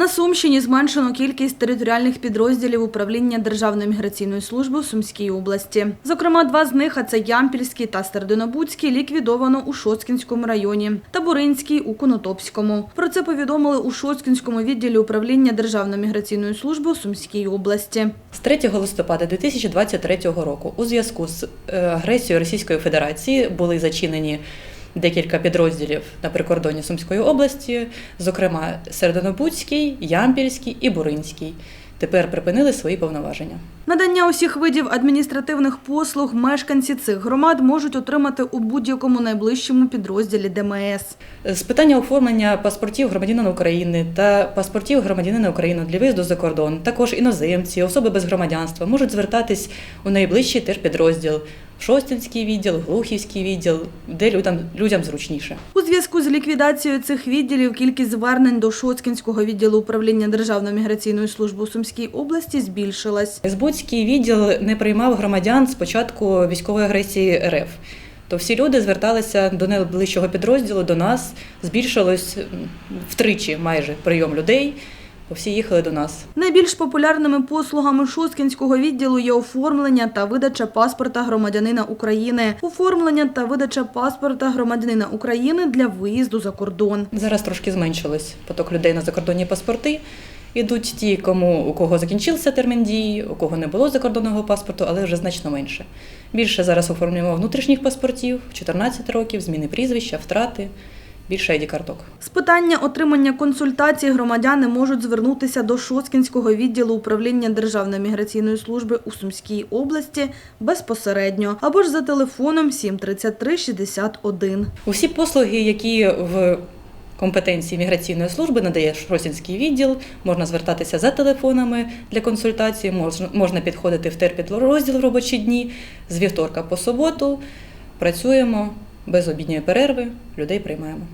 На Сумщині зменшено кількість територіальних підрозділів управління Державної міграційної служби у Сумській області. Зокрема, два з них, а це Ямпільський та Сердинобудський, ліквідовано у Шоцкінському районі та Буринський у Конотопському. Про це повідомили у Шоцкінському відділі управління Державної міграційної служби у Сумській області. З 3 листопада 2023 року у зв'язку з е, агресією Російської Федерації були зачинені декілька підрозділів на прикордоні Сумської області, зокрема Серединобудський, Ямпільський і Буринський. Тепер припинили свої повноваження. Надання усіх видів адміністративних послуг мешканці цих громад можуть отримати у будь-якому найближчому підрозділі ДМС. З питання оформлення паспортів громадянина України та паспортів громадянина України для виїзду за кордон, також іноземці, особи без громадянства можуть звертатись у найближчий терпідрозділ, Шостинський відділ, Глухівський відділ, де людям, людям зручніше. У зв'язку з ліквідацією цих відділів кількість звернень до Шоцкінського відділу управління Державної міграційної служби у Сумській області збільшилась. Збудський відділ не приймав громадян з початку військової агресії РФ. То всі люди зверталися до найближчого підрозділу, до нас. Збільшилось втричі майже прийом людей, всі їхали до нас. Найбільш популярними послугами Шоцкінського відділу є оформлення та видача паспорта громадянина України, оформлення та видача паспорта громадянина України для виїзду за кордон. Зараз трошки зменшилось поток людей на закордонні паспорти. Ідуть ті, кому у кого закінчився термін дії, у кого не було закордонного паспорту, але вже значно менше. Більше зараз оформлюємо внутрішніх паспортів, 14 років, зміни прізвища, втрати, більше id карток. З питання отримання консультацій громадяни можуть звернутися до Шоцкінського відділу управління Державної міграційної служби у Сумській області безпосередньо або ж за телефоном 733 61. Усі послуги, які в компетенції міграційної служби надає Шросінський відділ, можна звертатися за телефонами для консультації, можна, можна підходити в терпідрозділ в робочі дні з вівторка по суботу. Працюємо без обідньої перерви, людей приймаємо.